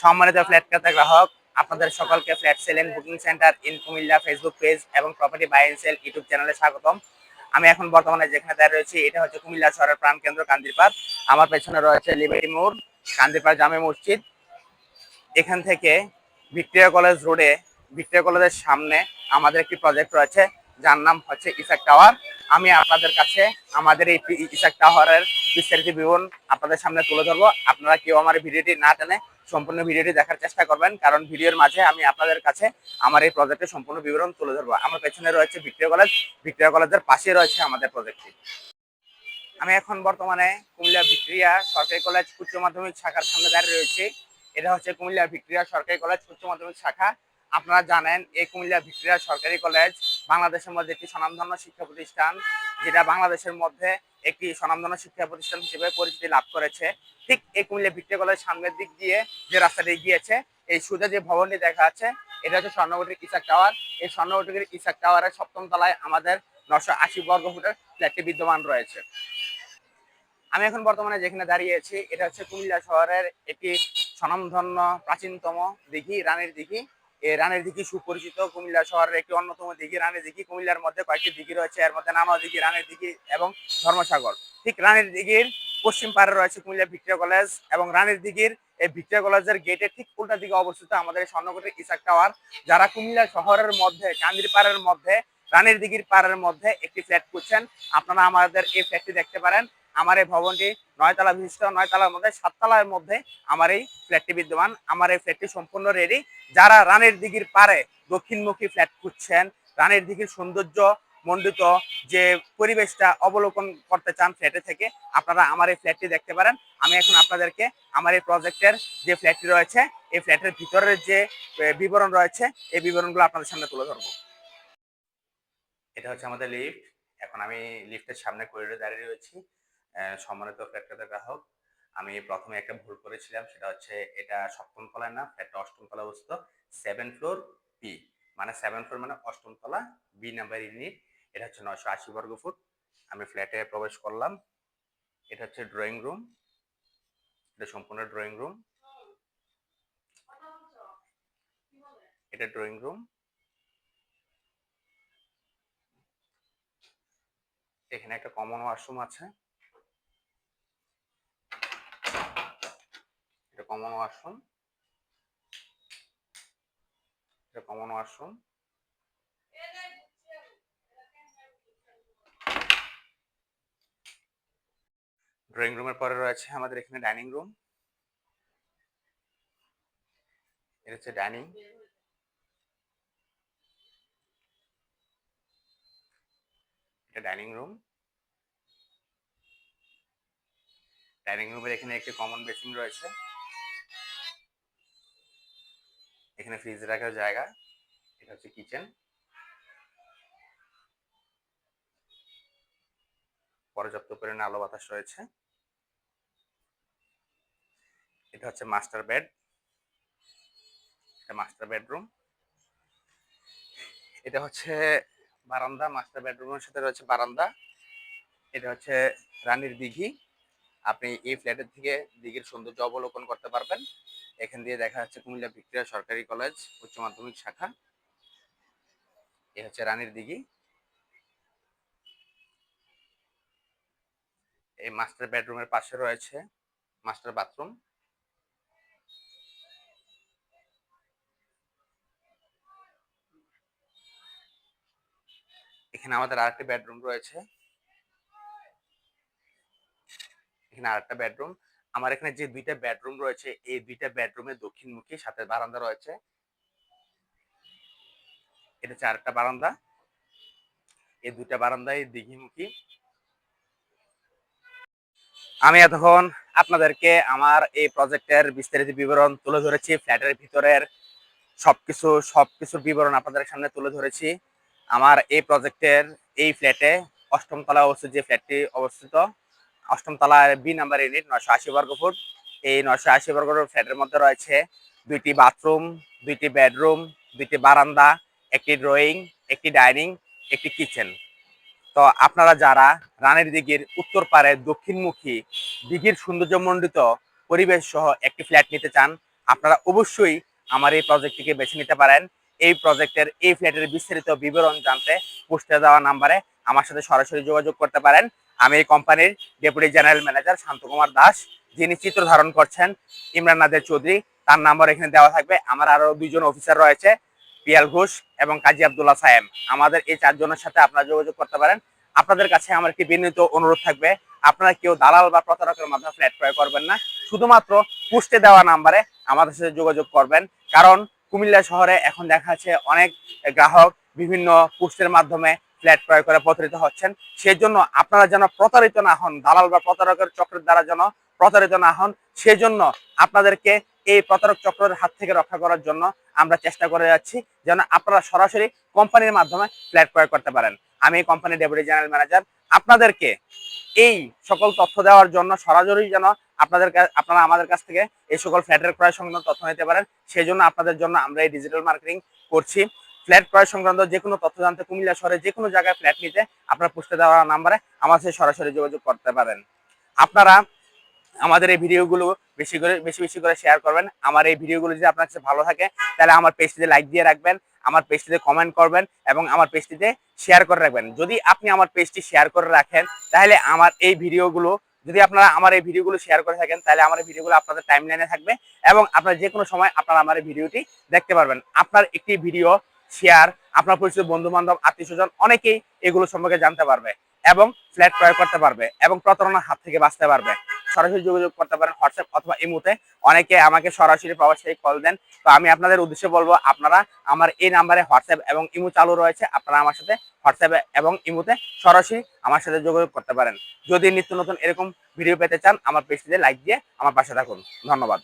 সম্মানিত ফ্ল্যাট ক্রেতা গ্রাহক আপনাদের সকলকে flat selling booking centre in Comilla Facebook page এবং property buy and sell YouTube চ্যানেলে স্বাগতম। আমি এখন বর্তমানে যেখানে দাঁড়িয়ে রয়েছি, এটা হচ্ছে কুমিল্লা শহরের প্রাণকেন্দ্র কান্দিরপাড়। আমার পেছনে রয়েছে লিবার্টি মোড় কান্দিরপাড় জামে মসজিদ। এখান থেকে ভিক্টোরিয়া কলেজ রোডে ভিক্টোরিয়া কলেজের সামনে আমাদের একটি প্রজেক্ট রয়েছে, যার নাম হচ্ছে ইসাক টাওয়ার আমি আপনাদের কাছে আমাদের এই ইসাক টাওয়ারের বিস্তারিত বিবরণ আপনাদের সামনে তুলে ধরবো। আপনারা কেউ আমার ভিডিওটি না টেনে সম্পূর্ণ ভিডিওটি দেখার চেষ্টা করবেন, কারণ ভিডিওর মাঝে আমি আপনাদের কাছে আমার এই প্রজেক্টের সম্পূর্ণ বিবরণ তুলে ধরবো। আমার পেছনে রয়েছে ভিক্টোরিয়া কলেজ। ভিক্টোরিয়া কলেজের পাশে রয়েছে আমাদের প্রজেক্টটি আমি এখন বর্তমানে কুমিল্লা ভিক্টোরিয়া সরকারি কলেজ উচ্চ মাধ্যমিক শাখার সামনে দাঁড়িয়ে রয়েছি। এটা হচ্ছে কুমিল্লা ভিক্টোরিয়া সরকারি কলেজ উচ্চ মাধ্যমিক শাখা। আপনারা জানেন, এই কুমিল্লা ভিক্টোরিয়া সরকারি কলেজ বাংলাদেশের মধ্যে একটি স্বনামধন্য শিক্ষা প্রতিষ্ঠান, যেটা বাংলাদেশের মধ্যে একটি স্বনামধন্য শিক্ষা প্রতিষ্ঠান হিসেবে পরিচিতি লাভ করেছে। ঠিক এই কুমিল্লা ভিক্টোরিয়া কলেজ সামনের দিক দিয়ে যে রাস্তাটি গিয়েছে এই সোজা যে ভবনটি দেখা যাচ্ছে, এটা হচ্ছে স্বর্ণবটির ইসাক টাওয়ার। এই স্বর্ণবটির ইসাক টাওয়ারের সপ্তম তলায় আমাদের নশো আশি বর্গ ফুটের ফ্ল্যাটটি বিদ্যমান রয়েছে। আমি এখন বর্তমানে যেখানে দাঁড়িয়ে আছি, এটা হচ্ছে কুমিল্লা শহরের একটি স্বনামধন্য প্রাচীনতম দিঘি, রানীর দিঘি। রানীর দিঘি সুপরিচিত কুমিল্লা শহরের একটি অন্যতম দিঘি। রানীর দিঘি কুমিল্লার মধ্যে কয়েকটি দিঘি রয়েছে। এর মধ্যে নানা দিঘি, রানীর দিঘি এবং ধর্মসাগর। ঠিক রানীর দিঘির পশ্চিম পাড়ে রয়েছে কুমিল্লা ভিক্টোরিয়া কলেজ এবং রানীর দিঘির এই ভিক্টোরিয়া কলেজের গেটের ঠিক উল্টা দিকে অবস্থিত আমাদের স্বর্ণকোটের ইসাক টাওয়ার, যারা কুমিল্লা শহরের মধ্যে, কান্দির পাড়ের মধ্যে, রানীর দিঘির পাড়ের মধ্যে একটি ফ্ল্যাট করছেন আপনারা আমাদের এই ফ্ল্যাটটি দেখতে পারেন। আমার এই ভবনটি নয়তলা বিশিষ্ট নয়তলার মধ্যে, সাততলার মধ্যে আমার এই ফ্ল্যাটটি বিদ্যমান। আমার এই ফ্ল্যাটটি সম্পূর্ণ রেডি যারা রানের দিঘির পারে দক্ষিণমুখী ফ্ল্যাট খুঁজছেন, রানের দিঘির সৌন্দর্য মণ্ডিত যে পরিবেশটা অবলোকন করতে চান ফ্ল্যাটে থেকে, আপনারা আমার এই ফ্ল্যাটটি দেখতে পারেন। আমি এখন আপনাদেরকে আমার এই প্রজেক্টের যে ফ্ল্যাটটি রয়েছে, এই ফ্ল্যাটের ভিতরের যে বিবরণ রয়েছে, এই বিবরণগুলো আপনাদের সামনে তুলে ধরবো। এটা হচ্ছে আমাদের লিফট এখন আমি লিফটের সামনে করিডোরে দাঁড়িয়ে রয়েছি। সম্মানিত ফ্ল্যাট গ্রাহক, আমি প্রথমে একটা ভুল করেছিলাম, সেটা হচ্ছে এটা সপ্তম তলায় না ফ্ল্যাটটা অষ্টম তলা অবস্থিত সেভেন ফ্লোর বি মানে সেভেন ফ্লোর মানে অষ্টম তলা বি নাম্বার ইউনিট এটা হচ্ছে নয়শো আশি বর্গ ফুট, আমি ফ্ল্যাটে প্রবেশ করলাম, এটা হচ্ছে ড্রয়িং রুম এটা সম্পূর্ণ ড্রয়িং রুম এটা ড্রয়িং রুম এখানে একটা কমন ওয়াশরুম আছে কমন ওয়াশরুম এটা কমন ওয়াশরুম ড্রয়িং রুমের পরে রয়েছে আমাদের এখানে ডাইনিং রুম এটা হচ্ছে ডাইনিং এটা ডাইনিং রুম ডাইনিং রুমের এখানে একটি কমন বেসিন রয়েছে। এখানে ফ্রিজ রাখার জায়গা, এটা হচ্ছে কিচেন পর্যাপ্ত পরিমাণে আলো বাতাস রয়েছে। এটা হচ্ছে মাস্টার বেড এটা মাস্টার বেডরুম এটা হচ্ছে বারান্দা মাস্টার বেডরুমের সাথে রয়েছে বারান্দা। এটা হচ্ছে রানীর দিঘি। আপনি এই ফ্ল্যাটের থেকে দিঘির সৌন্দর্য অবলোকন করতে পারবেন। এখান দিয়ে দেখা যাচ্ছে কুমিল্লা ভিক্টোরিয়া সরকারি কলেজ, উচ্চ মাধ্যমিক শাখা। এ হচ্ছে রানীর দিঘি। এই মাস্টার বেডরুমের পাশে রয়েছে মাস্টার বাথরুম। এখানে আমাদের আরেকটি বেডরুম রয়েছে। এখানে আরেকটা বেডরুম। আমার এখানে যে দুইটা বেডরুম রয়েছে, এই দুইটা বেডরুমে দক্ষিণমুখী, সাথে বারান্দা রয়েছে। এটা আরেকটা বারান্দা। এই দুইটা বারান্দায় দিঘিমুখী আমি এতক্ষণ আপনাদেরকে আমার এই প্রজেক্টের বিস্তারিত বিবরণ তুলে ধরেছি ফ্ল্যাটের ভিতরের সবকিছু, সবকিছুর বিবরণ আপনাদের সামনে তুলে ধরেছি। আমার এই প্রজেক্টের এই ফ্ল্যাটে অষ্টম তলায় অবস্থিত, যে ফ্ল্যাটটি অবস্থিত অষ্টম তলায় বি নাম্বার ইউনিট নয়শো আশি বর্গ ফুট। এই নয়শো আশি বর্গ ফুট ফ্ল্যাটের মধ্যে রয়েছে দুইটি বাথরুম, দুইটি বেডরুম, দুইটি বারান্দা, একটি ড্রয়িং একটি ডাইনিং একটি কিচেন তো আপনারা যারা রানের দিঘির উত্তর পারে, দক্ষিণমুখী, দিঘির সৌন্দর্যমণ্ডিত পরিবেশ সহ একটি ফ্ল্যাট নিতে চান, আপনারা অবশ্যই আমার এই প্রজেক্টটিকে বেছে নিতে পারেন। এই প্রজেক্টের এই ফ্ল্যাটের বিস্তারিত বিবরণ জানতে পোস্টে দেওয়া নাম্বারে আমার সাথে সরাসরি যোগাযোগ করতে পারেন। আমি এই কোম্পানির deputy general manager Shantakumar Das, যিনি চিত্র ধারণ করছেন ইমরান নাদের চৌধুরী। তার নাম্বার এখানে দেওয়া থাকবে। আমার আরও দুইজন অফিসার রয়েছে, পিয়াল ঘোষ এবং কাজী আব্দুল্লাহ সায়েম। আমাদের এই চারজনের সাথে আপনারা যোগাযোগ করতে পারেন। আপনাদের কাছে আমার একটি বিনীত অনুরোধ থাকবে, আপনারা কেউ দালাল বা প্রতারকের মাধ্যমে ফ্ল্যাট ক্রয় করবেন না। শুধুমাত্র পোস্টে দেওয়া নাম্বারে আমাদের সাথে যোগাযোগ করবেন। কারণ কুমিল্লা শহরে এখন দেখা যাচ্ছে অনেক গ্রাহক বিভিন্ন পোস্টের মাধ্যমে ফ্ল্যাট ক্রয় করে প্রতারিত হচ্ছেন। সেই জন্য আপনারা যেন প্রতারিত না হন, দালাল বা প্রতারকের চক্রের দ্বারা যেন প্রতারিত না হন সেই জন্য আপনাদেরকে এই প্রতারক চক্রের হাত থেকে রক্ষা করার জন্য আমরা চেষ্টা করে যাচ্ছি যেন আপনারা সরাসরি কোম্পানির মাধ্যমে ফ্ল্যাট ক্রয় করতে পারেন। আমি এই কোম্পানির ডেপুটি জেনারেল ম্যানেজার। আপনাদেরকে এই সকল তথ্য দেওয়ার জন্য সরাসরি যেন আপনাদের আপনারা আমাদের কাছ থেকে এই সকল ফ্ল্যাটের ক্রয় সংক্রান্ত তথ্য নিতে পারেন। সেই জন্য আপনাদের জন্য আমরা এই ডিজিটাল মার্কেটিং করছি। ফ্ল্যাট ক্রয় সংক্রান্ত যে কোনো তথ্য জানতে কুমিল্লা শহরে যে কোনো জায়গায় ফ্ল্যাট নিতে আপনারা পুষতে দেওয়া নাম্বারে আমার সাথে সরাসরি যোগাযোগ করতে পারেন। আপনারা আমাদের এই ভিডিওগুলো বেশি করে, বেশি বেশি করে শেয়ার করবেন। আমার এই ভিডিওগুলো যদি আপনার কাছে ভালো থাকে, তাহলে আমার পেজটিতে লাইক দিয়ে রাখবেন, আমার পেজটিতে কমেন্ট করবেন এবং আমার পেজটিতে শেয়ার করে রাখবেন। যদি আপনি আমার পেজটি শেয়ার করে রাখেন, তাহলে আমার এই ভিডিওগুলো, যদি আপনারা আমার এই ভিডিওগুলো শেয়ার করে থাকেন, তাহলে আমার এই ভিডিওগুলো আপনাদের টাইম লাইনে থাকবে এবং আপনারা যে কোনো সময় আপনারা আমার এই ভিডিওটি দেখতে পারবেন। আপনার একটি ভিডিও শেয়ার আপনার পরিচিত বন্ধু বান্ধব আত্মীয় স্বজন অনেকেই এগুলো সম্পর্কে জানতে পারবে এবং ফ্ল্যাট ক্রয় করতে পারবে এবং প্রতারণার হাত থেকে বাঁচতে পারবে। সরাসরি যোগাযোগ করতে পারেন হোয়াটসঅ্যাপ অথবা ইমুতে অনেকে আমাকে সরাসরি প্রবাস কল দেন। তো আমি আপনাদের উদ্দেশ্যে বলব, আপনারা আমার এই নাম্বারে হোয়াটসঅ্যাপ এবং ইমু চালু রয়েছে, আপনারা আমার সাথে হোয়াটসঅ্যাপে এবং ইমুতে সরাসরি আমার সাথে যোগাযোগ করতে পারেন। যদি নিত্য নতুন এরকম ভিডিও পেতে চান, আমার পেজটিতে লাইক দিয়ে আমার পাশে থাকুন। ধন্যবাদ।